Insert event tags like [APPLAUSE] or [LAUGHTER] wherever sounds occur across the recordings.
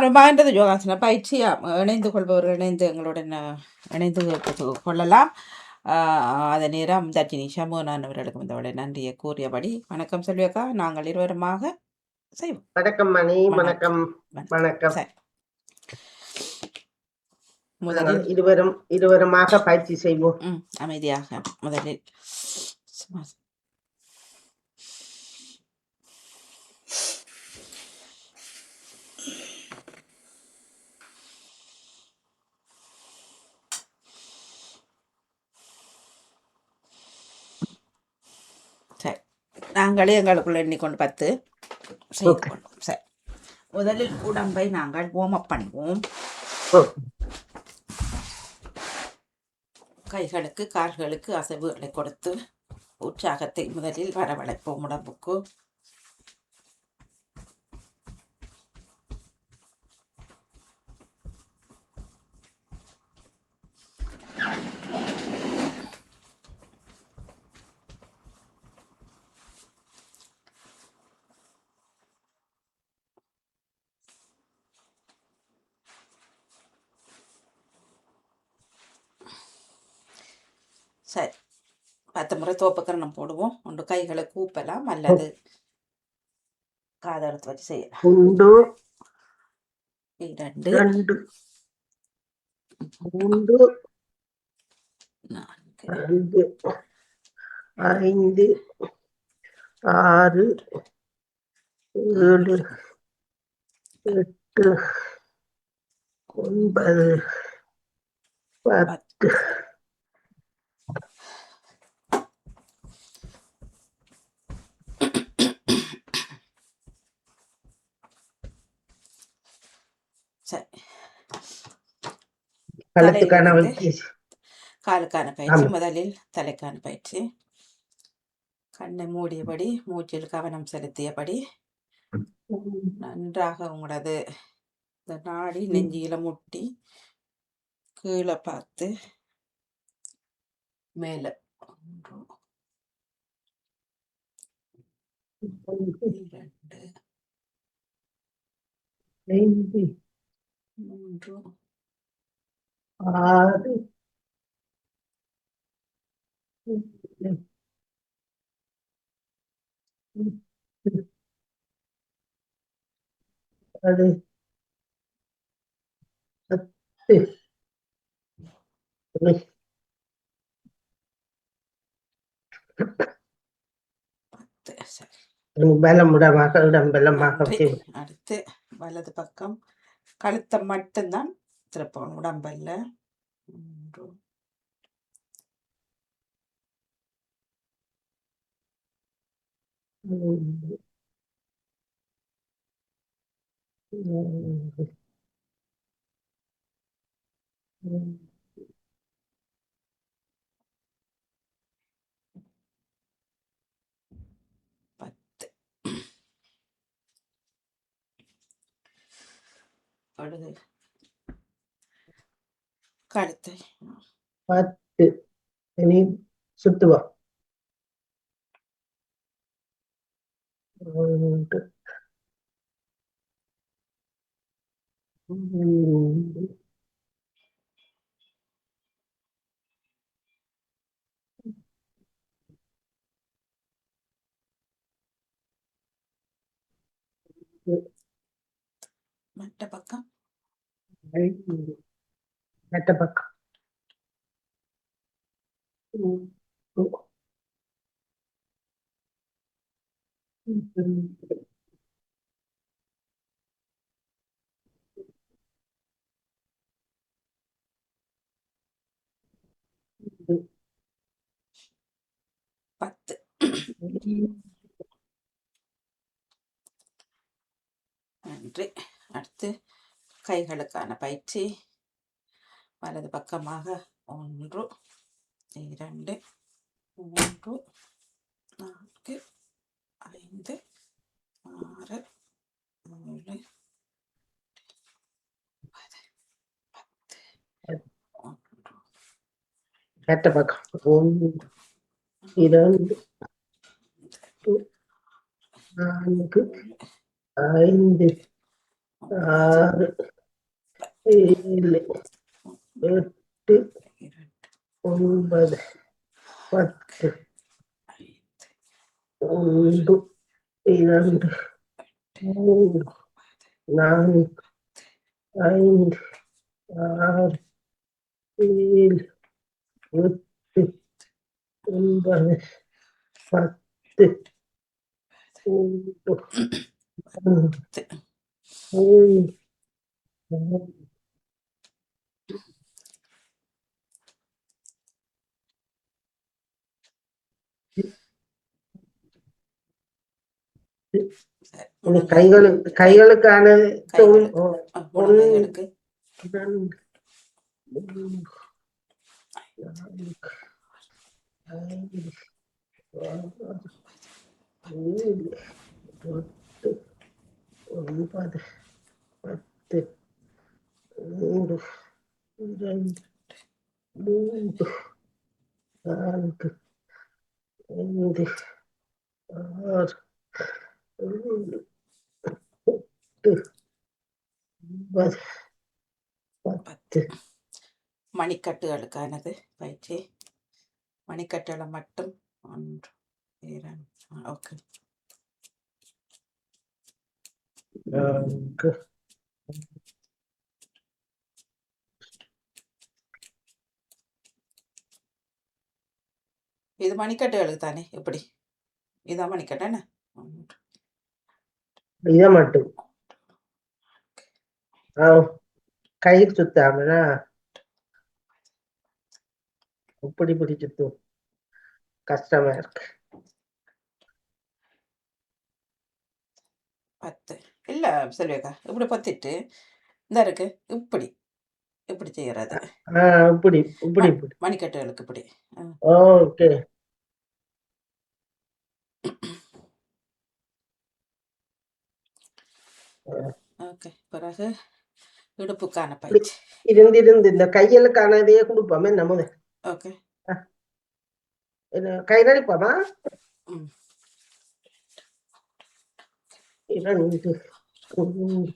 ஆரம்பமாகின்றது யோகாசன பயிற்சியா இணைந்து கொள்பவர்கள் இணைந்து எங்களுடன் இணைந்து கொள்ளலாம். அதே நேரம் தர்ஜினி சமூகனான் அவர்களுக்கும் இந்த நன்றியை கூறியபடி வணக்கம் செல்வியக்கா. நாங்கள் இருவருமாக செய்வோம். வணக்கம் மணி. வணக்கம். வணக்கம். முதலில் இருவரும் இருவருமாக பயிற்சி செய்வோம். அமைதியாக முதலில் சும்மா சரி நாங்களே எங்களுக்குள்ள எண்ணிக்கொண்டு பத்து செய்து கொள்வோம். சரி. முதலில் உடம்பை நாங்கள் warm-up பண்ணுவோம். கைகளுக்கு கால்களுக்கு அசைவுகளை கொடுத்து உற்சாகத்தை முதலில் வரவழைப்போம் உடம்புக்கு சரி பத்து முறை தோப்புக்கரணம் போடுவோம். ஒன்று கைகளை கூப்பலாம். அல்லது காதெடுத்து வச்சு செய்யலாம். ஒன்று இரண்டு ரெண்டு. மூன்று. நான்கு. ஐந்து. ஆறு. ஏழு. எட்டு. ஒன்பது. பத்து. சரி. காலுக்கான பயிற்சி முதலில் தலைக்கான பயிற்சி. கண்ணை மூடியபடி மூச்சில் கவனம் செலுத்தியபடி. நன்றாக உங்களது இந்த நாடி நெஞ்சியில முட்டி கீழே பார்த்து மேலே. இரண்டு ஐந்து மூன்று ஆறு ஏழு, எட்டு, ஒன்பது, பத்து பத்து சரி பலமுடமாக இடம் பலமாக நன்றி செய்வோம் அடுத்து வலது பக்கம் கழுத்தை மட்டும்தான் திருப்பணும் உடம்பல்ல Mm-hmm நான்கு, ஐந்து, பத்து அடுத்து கழுத்தை பத்து. இனி மூன்று, மற்ற பக்கம். ஐந்து, மெட்ட பக்கம். மூன்று, இரண்டு, பத்து. நன்றி. அடுத்து கைகளுக்கான பயிற்சி. வலது பக்கமாக ஒன்று இரண்டு மூன்று நான்கு ஐந்து ஆறு ஏழு ஒன்று மெட்ட பக்கம். ஒன்று இரண்டு நான்கு ஐந்து ஆறு ஏழு எட்டு இரண்டு ஒன்பது பத்து ஐந்து ஒன்று இரண்டு மூன்று நான்கு ஐந்து ஆறு ஏழு எட்டு ஒன்பது பத்து ஒன்று இந்த முழங்கால் கைகளுக்கு கைகளுக்கான ஒன்பது பத்து மூன்று இரண்டு மூன்று நான்கு ஐந்து ஆறு ஏழு எட்டு ஒன்பது பத்து மணிக்கட்டுகளுக்கானது பயிற்சி. மணிக்கட்டுகளை மட்டும் ஒன்று இரண்டு ஓகே. நான்கு இது மணிக்கட்டுகளுக்கு தானே எப்படி? இதான் மணிக்கட்டு என்ன? இதை மட்டும். ஆ, கை சுத்தாமனா இப்படி இப்படி சுத்தும். கஷ்டமா இருக்கு. பத்து. இல்லை செல்வியக்கா இப்படி பத்திட்டு இந்த இருக்கு. இப்படி இப்படி செய்யறது. இப்படி இப்படி மண் இப்படி. மணிக்கட்டுகளுக்கு இப்படி. ஓகே. ஓகே. பிறகு இடுப்புக்கான பயிற்சி. இருந்து இருந்து இந்த கையலுக்கானதையே கொடுப்போமே? நம்ம ஓகே. கை நடிப்போமா? இரண்டு நான்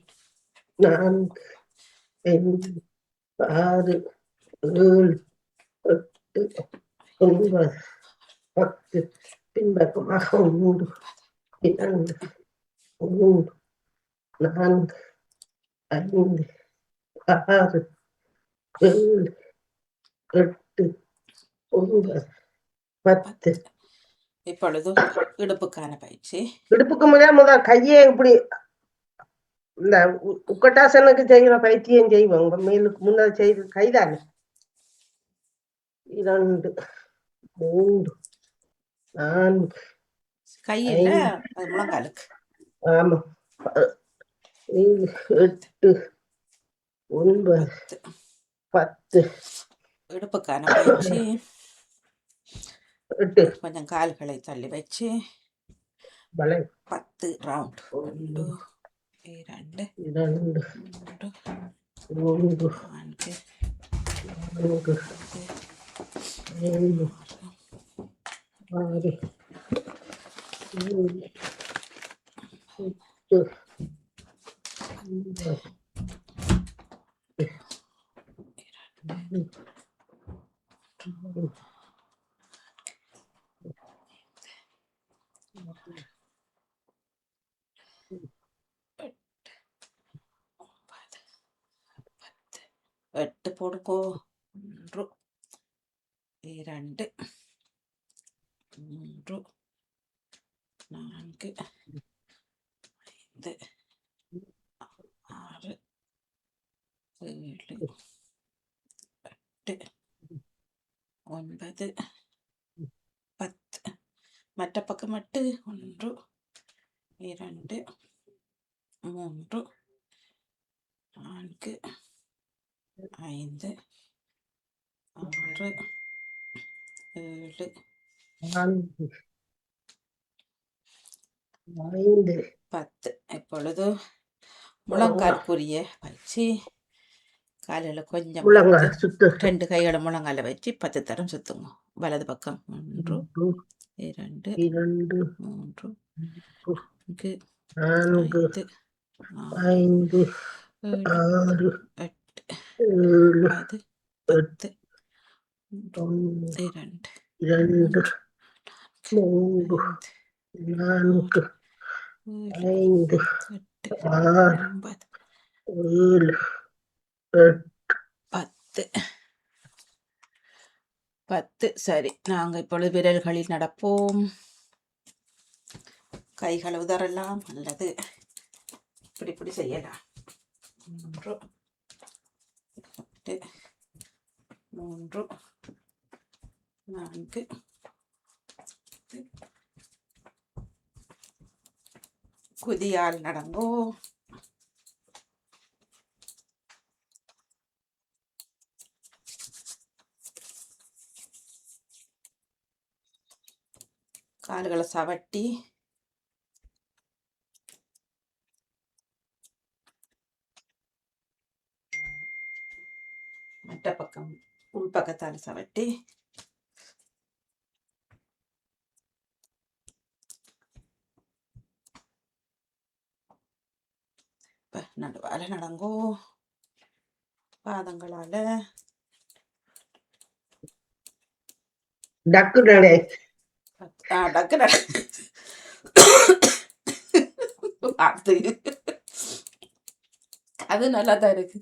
நான்கு ஐந்து ஆறு ஏழு எட்டு ஒன்பது பத்து பின்பக்கமாக மூன்று இரண்டு மூன்று நான்கு ஐந்து ஆறு ஏழு எட்டு ஒன்பது பத்து இப்பொழுது இடுப்புக்கான பயிற்சி. இடுப்புக்கு முதல் முதல் கையே இப்படி இந்த உக்கட்டாசனுக்கு செய்கிற பைத்தியம் செய்வோம். உங்க மேலுக்கு முன்னாடி செய்து கைதானே? இரண்டு மூன்று நான்கு. கையில் ஆமா. எட்டு ஒன்பது பத்து. இடுப்புக்கான பயிற்சி. எட்டு. கொஞ்சம் கால்களை தள்ளி வச்சு. பத்து ரவுண்ட். ஒன்று ஒன்று இரண்டு இரண்டு மூன்று மூன்று நான்கு நான்கு ஐந்து ஐந்து ஆறு ஏழு எட்டு ஒன்பது ஒன்பது பத்து எட்டு போடுக்கோ ஒன்று இரண்டு மூன்று நான்கு ஐந்து ஆறு ஏழு எட்டு ஒன்பது பத்து மற்ற பக்கம் மட்டு ஒன்று இரண்டு மூன்று நான்கு ஐந்து ஆறு ஏழு நான்கு. ஐந்து. பத்து. இப்பொழுது முழங்காலுக்குரிய பயிற்சி. காலையில் கொஞ்சம் சுத்து. ரெண்டு கைகளை முழங்கால வச்சு பத்து தரம் சுத்துங்க. வலது பக்கம் ஒன்று இரண்டு இரண்டு மூன்று நான்கு ஐந்து ஆறு எட்டு ஏழு பத்து ஒன்று, ஒன்று இரண்டு இரண்டு மூன்று நான்கு ஐந்து ஆறு ஏழு எட்டு. பத்து. பத்து. சரி நாங்கள் இப்பொழுது விரல்களில் நடப்போம். கைகளை உதறலாம். அல்லது இப்படி இப்படி செய்யலாம். மூன்று. எட்டு மூன்று நான்கு குதியால் நடங்கோ கால்களை சவட்டி சவட்டி. இப்ப நடுவால நடங்கோ. பாதங்களால. டக்கு நடை. டக்கு நட. அது அது நல்லா தான் இருக்கு.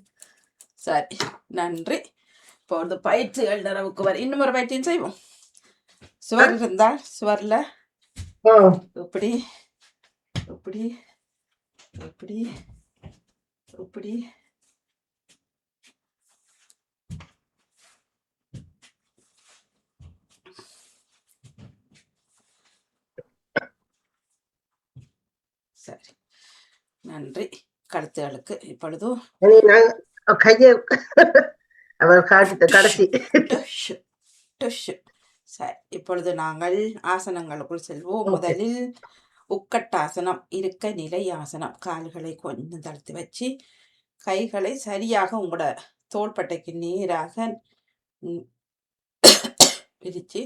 சரி நன்றி. இப்போ வந்து பயிற்சிகள் நிறைவுக்கு வர இன்னும் ஒரு பயிற்சியும் செய்வோம். சுவர் இருந்தால் சுவர்ல. இப்படி இப்படி இப்படி இப்படி சரி. நன்றி. கழுத்துகளுக்கு இப்பொழுதும் கையை அவர் காட்டி கடைசி. சரி இப்பொழுது நாங்கள் ஆசனங்களுக்குள் செல்வோம். முதலில் உக்கட்டாசனம் இருக்கை நிலை ஆசனம். கால்களை கொஞ்சம் தளர்த்தி வச்சு கைகளை சரியாக உங்களோட தோள்பட்டைக்கு நேராக விரிச்சு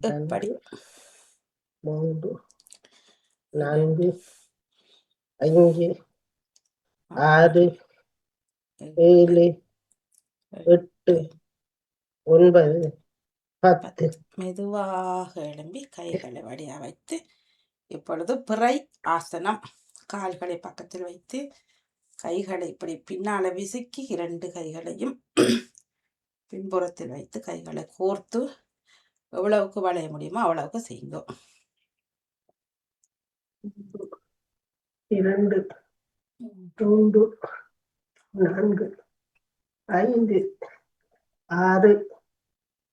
எப்படி? மூன்று நான்கு ஐந்து ஆறு ஏழு எட்டு ஒன்பது பத்து. மெதுவாக எழும்பி கைகளை வடியா வைத்து இப்பொழுது பிறை ஆசனம். கால்களை பக்கத்தில் வைத்து கைகளை இப்படி பின்னால விசுக்கி இரண்டு கைகளையும் [CLEARS THROAT] பின்புறத்தில் வைத்து கைகளை கோர்த்து எவ்வளவுக்கு வளைய முடியுமோ அவ்வளவுக்கு செய்யுங்க. இரண்டு மூன்று நான்கு. ஐந்து ஆறு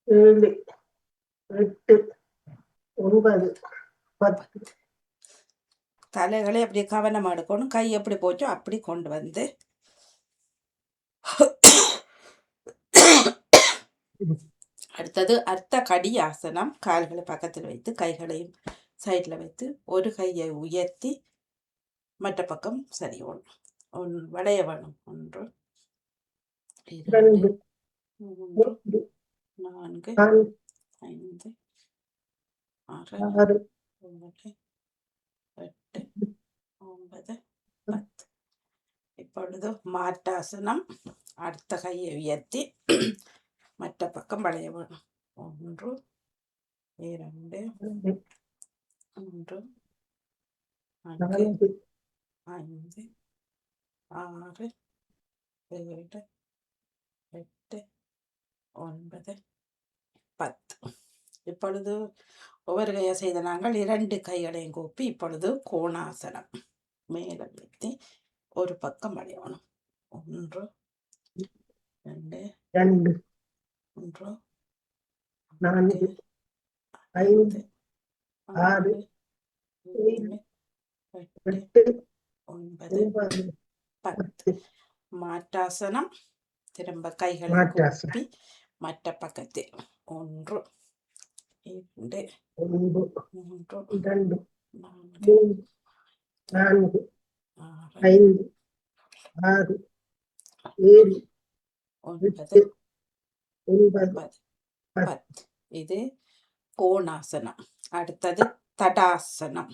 ஏழு எட்டு ஒன்பது பத்து. தலைகளை அப்படி கவனமா எடுக்கணும். கை எப்படி போச்சோ அப்படி கொண்டு வந்து அடுத்தது அர்த்த கடி ஆசனம் கால்களை பக்கத்தில் வைத்து கைகளையும் சைடில் வைத்து ஒரு கையை உயர்த்தி மற்ற பக்கம் சரி ஒன்று ஒன்று வளைய வேணும் ஒன்று. இரண்டு மூன்று. நான்கு. ஐந்து. ஆறு. ஏழு எட்டு. ஒன்பது. பத்து. இப்பொழுது மாட்டாசனம் அடுத்த கையை உயர்த்தி. மற்ற பக்கம் வளைய வேணும் ஒன்று. இரண்டு. மூன்று. நான்கு. ஐந்து. ஆறு. ஏழு. ஒன்பது. பத்து. இப்பொழுது ஒவ்வொரு கையை செய்த நாங்கள் இரண்டு கைகளையும் கூப்பி இப்பொழுது கோணாசனம். மேலே வைத்து ஒரு பக்கம் வளையணும் ஒன்று ரெண்டு ரெண்டு. மூன்று நான்கு ஐந்து ஆறு ஏழு எட்டு ஒன்பது பத்து. மாட்டாசனம் திரும்ப கைகளை. கூப்பி மற்ற பக்கத்தில் ஒன்று. இரண்டு. ஒன்று. மூன்று. இரண்டு. நான்கு. மூன்று நான்கு. ஆறு. ஐந்து. ஆறு. ஏழு. ஒன்பது. ஒன்பது. பத்து. இது கோணாசனம் அடுத்தது தடாசனம்.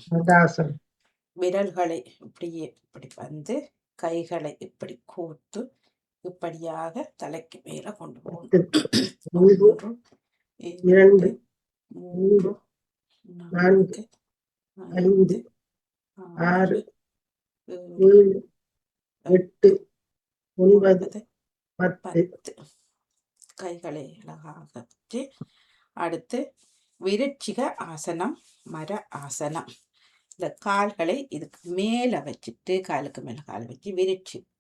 விரல்களை இப்படியே இப்படி வந்து கைகளை இப்படி கோர்த்து இப்படியாக தலைக்கு மேல கொண்டு போகணும். இரண்டு மூன்று நான்கு ஐந்து ஆறு ஏழு எட்டு ஒன்பது பத்து கைகளை அழகாக வச்சு அடுத்து விருட்சிக ஆசனம் மர ஆசனம். இந்த கால்களை இதுக்கு மேலே வச்சுட்டு காலுக்கு மேலே கால் வச்சு விரிச்சு அது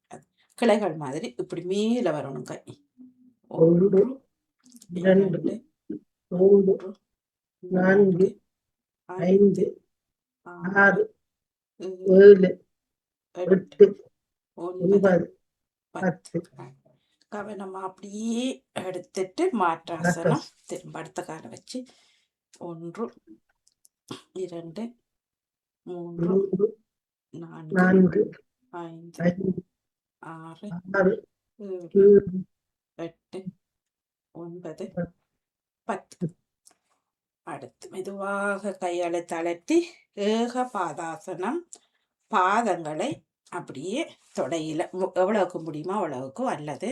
கிளைகள் மாதிரி இப்படி மேலே வரணும் கை ஒன்று, இரண்டு, மூன்று நான்கு, ஐந்து ஆறு ஏழு எட்டு ஒன்பது பத்து. கவனமா அப்படியே எடுத்துட்டு மாற்றாசனம் திரும்ப அடுத்த காலை வச்சு. ஒன்று இரண்டு மூன்று நான்கு ஐந்து ஆறு எட்டு ஒன்பது பத்து அடுத்து மெதுவாக கையால தளர்த்தி ஏக பாதாசனம் பாதங்களை அப்படியே தொடையில எவ்வளவுக்கு முடியுமோ அவ்வளவுக்கு அல்லது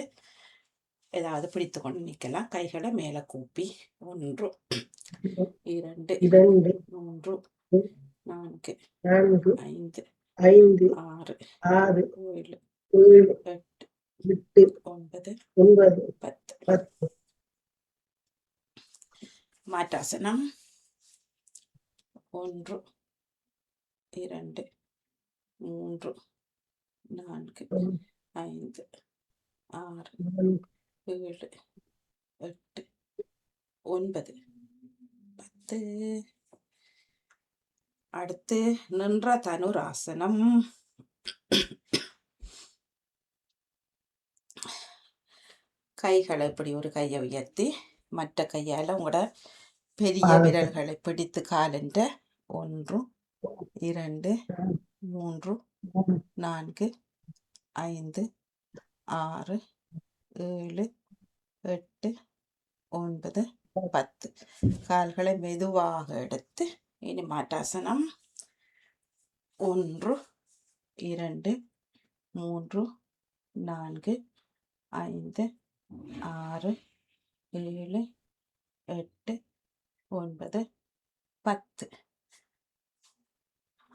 ஏதாவது பிடித்து கொண்டு நிற்கலாம் கைகளை மேலே கூப்பி ஒன்று இரண்டு மூன்று நான்கு நான்கு ஐந்து ஐந்து ஆறு ஆறு ஏழு ஏழு எட்டு ஒன்பது ஒன்பது. பத்து. பத்து மாட்டாசனம் ஒன்று இரண்டு மூன்று நான்கு ஐந்து ஆறு ஏழு எட்டு ஒன்பது. பத்து. அடுத்து நின்ற தனுராசனம். கைகளை இப்படி ஒரு கையை உயர்த்தி மற்ற கையால் உங்களோட பெரிய. விரல்களை பிடித்து காலென்ற ஒன்று இரண்டு மூன்று நான்கு ஐந்து ஆறு ஏழு எட்டு ஒன்பது பத்து கால்களை மெதுவாக எடுத்து இனி மாட்டாசனம் ஒன்று இரண்டு மூன்று நான்கு ஐந்து ஆறு ஏழு எட்டு ஒன்பது பத்து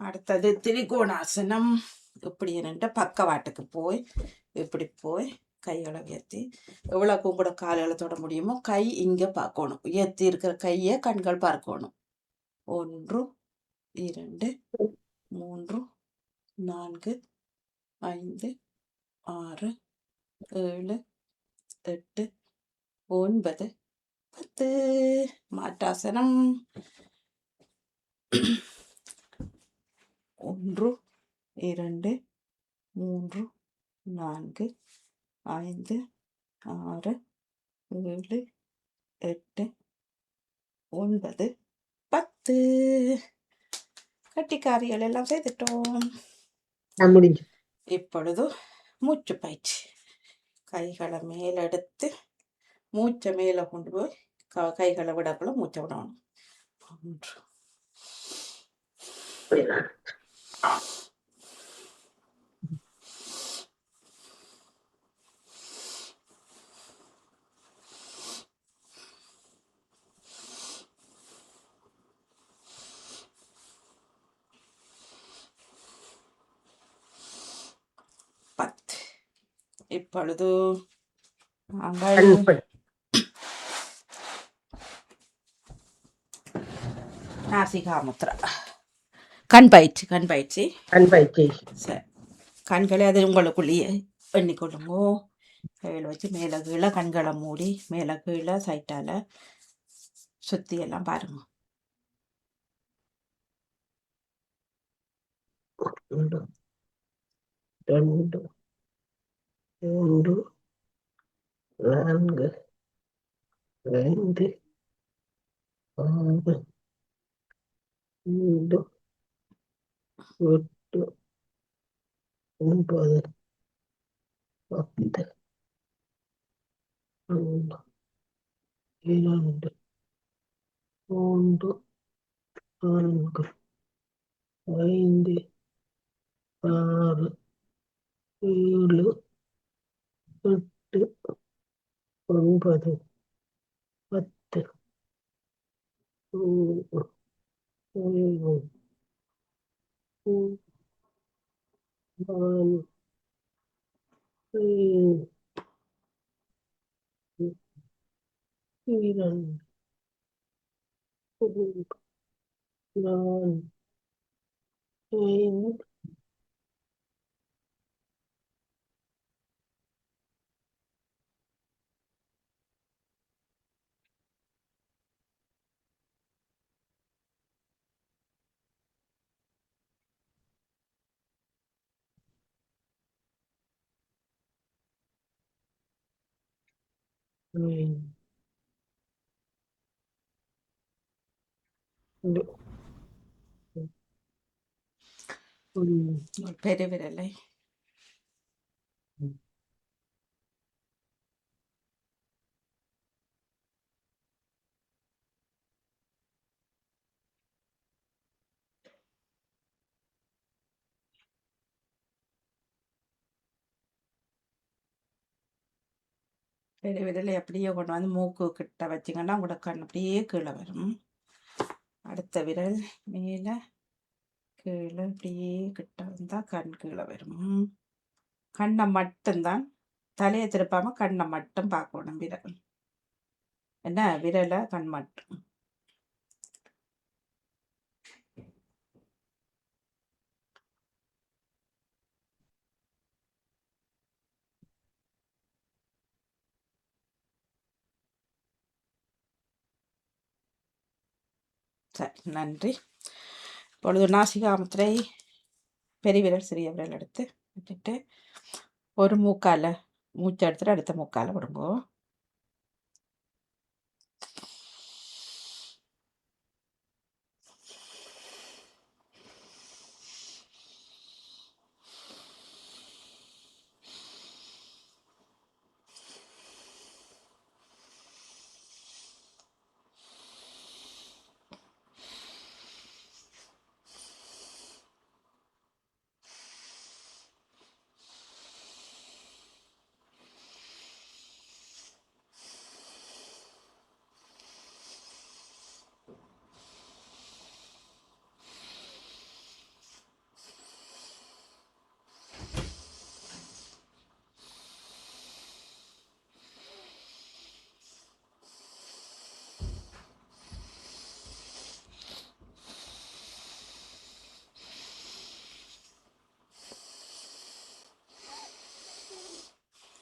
அடுத்தது திரிகோணாசனம் இப்படி இரண்டு பக்கவாட்டுக்கு போய் இப்படி போய் கைகளை உயர்த்தி எவ்வளோக்கு கூட காலையில் தொட முடியுமோ கை இங்கே பார்க்கணும் உயர்த்தி இருக்கிற கையை கண்கள் பார்க்கணும் ஒன்று இரண்டு மூன்று நான்கு ஐந்து ஆறு ஏழு எட்டு ஒன்பது பத்து. மாட்டாசனம் ஒன்று இரண்டு மூன்று நான்கு ஐந்து ஆறு ஏழு எட்டு ஒன்பது பத்து. கட்டிக்காரிகள் எல்லாம் செய்துட்டோம். நான் முடிஞ்சு. இப்பொழுது மூச்சு பயிற்சி. கைகளை மேலெடுத்து மூச்சை மேலே கொண்டு போய் க கைகளை விடக்குள்ள மூச்சை விடணும். ஒன்று பத்து இப்பொழுது நாங்கள் கண்படு நாசிகாமுத்ரா. கண் பயிற்சி கண் பயிற்சி. கண் பயிற்சி. சரி. கண்களை அது உங்களுக்குள்ளேயே எண்ணிக்கொள்ளுங்கோ கையில் வச்சு மேலே கீழே கண்களை மூடி மேலே கீழே சைட்டால் சுற்றி எல்லாம் பாருங்க. ரெண்டு மூன்று நான்கு ஐந்து ஆறு ஏழு எட்டு ஒன்பது பத்து ஒன்று இரண்டு மூன்று நான்கு ஐந்து ஆறு ஏழு எட்டு ஒன்பது பத்து பதினொன்று, பதிமூன்று, பதினாலு, பதினைந்து, இரண்டு மூன்று, நான்கு ஐந்து ஐந்து ஒன்று உங்கள் ரெண்டு விரலை அப்படியே கொண்டு வந்து மூக்கு கிட்ட வச்சிங்கன்னா உங்களோட கண் அப்படியே கீழே வரும். அடுத்த விரல் மேலே கீழே அப்படியே கிட்ட வந்தால் கண் கீழே வரும். கண்ணை மட்டும்தான் தலையை திருப்பாமல் கண்ணை மட்டும் பார்க்கணும் விரல். என்ன? விரலை கண் மட்டும். நன்றி. இப்பொழுது நாசிகாமத்திரை பெரிய விரல் சிறிய விரல் எடுத்து விட்டுட்டு ஒரு மூக்கால மூச்சு எடுத்துட்டு அடுத்த மூக்கால் விடுங்கோ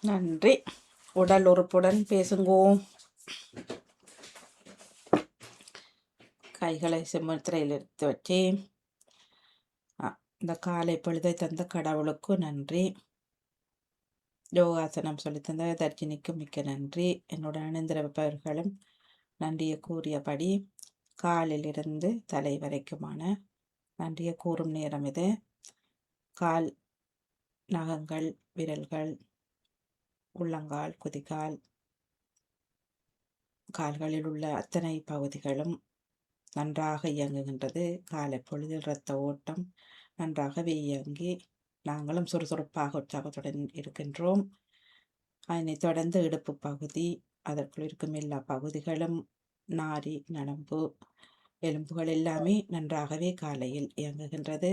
நன்றி. உடல் உறுப்புடன் பேசுங்கோம். கைகளை சிம்மத்திரையில் எடுத்து வச்சு இந்த காலை பொழுதை தந்த கடவுளுக்கும் நன்றி. யோகாசனம் சொல்லித்தந்த தந்த மிக்க நன்றி. என்னோட அணிந்திருப்பவர்களும் நன்றியை கூறியபடி காலிலிருந்து தலை வரைக்குமான நன்றியை கூறும் நேரம் இது. கால் நகங்கள் விரல்கள் உள்ளங்கால் குதிகால் கால்களில் உள்ள அத்தனை பகுதிகளும் நன்றாக இயங்குகின்றது. காலை பொழுதில் இரத்த ஓட்டம் நன்றாகவே இயங்கி நாங்களும் சுறுசுறுப்பாக உற்சாகத்துடன் இருக்கின்றோம். அதனைத் தொடர்ந்து இடுப்பு பகுதி அதற்குள் இருக்கும் எல்லா பகுதிகளும் நாரி நரம்பு எலும்புகள் எல்லாமே நன்றாகவே காலையில் இயங்குகின்றது.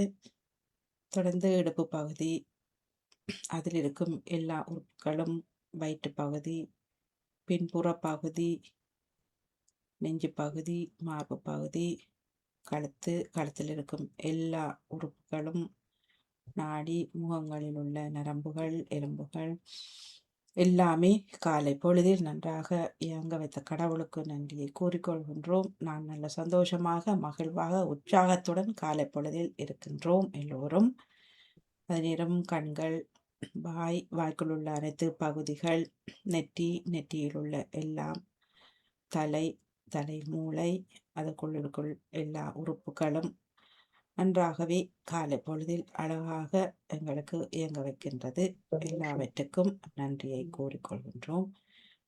தொடர்ந்து இடுப்பு பகுதி அதில் இருக்கும் எல்லா உறுப்புகளும் வயிற்று பகுதி பின்புற பகுதி நெஞ்சு பகுதி மார்பு பகுதி கழுத்து கழுத்தில் இருக்கும் எல்லா உறுப்புகளும் நாடி முகங்களில் உள்ள நரம்புகள் எலும்புகள் எல்லாமே காலை பொழுதில் நன்றாக இயங்க வைத்த கடவுளுக்கு நன்றியை கூறிக்கொள்கின்றோம். நான் நல்ல சந்தோஷமாக மகிழ்வாக உற்சாகத்துடன் காலை பொழுதில் இருக்கின்றோம் எல்லோரும். அதே நேரம் கண்கள் வாய் வாய்க்குள் உள்ள அனைத்து பகுதிகள் நெற்றி நெற்றியில் உள்ள எல்லாம் தலை தலை மூளை அதற்குள்ளிற்குள் எல்லா உறுப்புகளும் நன்றாகவே காலை பொழுதில் அழகாக எங்களுக்கு இயங்க வைக்கின்றது. எல்லாவற்றுக்கும் நன்றியை கூறிக்கொள்கின்றோம்.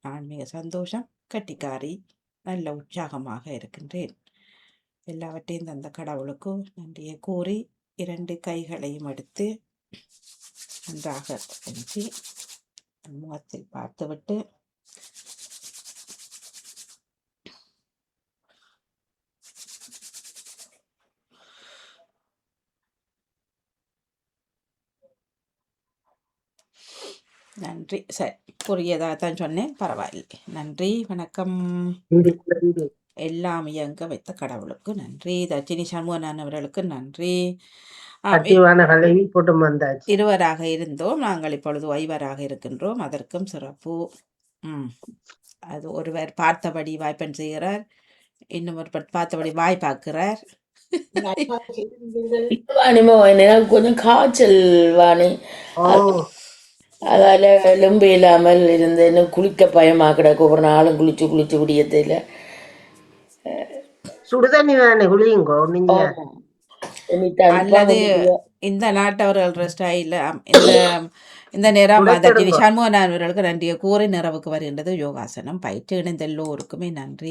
நான் மிக சந்தோஷம். கட்டிக்காரி நல்ல உற்சாகமாக இருக்கின்றேன். எல்லாவற்றையும் தந்த கடவுளுக்கும் நன்றியை கூறி இரண்டு கைகளையும் எடுத்து நன்றாக செஞ்சு முகத்தில் பார்த்துவிட்டு நன்றி. சரி புரியதாக தான் சொன்னேன். பரவாயில்லை. நன்றி வணக்கம். எல்லாம் இயங்க வைத்த கடவுளுக்கு நன்றி. தர்ஜினி சண்முகன் அவர்களுக்கு நன்றி. இருவராக இருந்தோம். நாங்கள் இப்பொழுது ஐவராக இருக்கின்றோம். அதற்கும் சிறப்பு. ம். அது ஒருவர் பார்த்தபடி வாய்ப்பன் செய்கிறார். இன்னும் ஒருவர் பார்த்தபடி வாய் பார்க்கிறார். கொஞ்சம் காய்ச்சல் வாணி. அதால எலும்பு இல்லாமல் இருந்தேன்னு குளிக்க பயமா கிடக்கு. ஒரு நாளும் குளிச்சு குளிச்சு விடியதில்ல சுடுதண்ணி தானே குளியுங்கோ நீங்க? அல்லது. இந்த நாட்டவர்கள் ஸ்டைல இந்த இந்த நேரம் உழைத்திடுங்க. சண்முகன் அவர்களுக்கு நன்றியை கூறி நிறைவுக்கு வருகின்றது யோகாசனம் பயிற்சி இணைந்த எல்லோருக்குமே நன்றி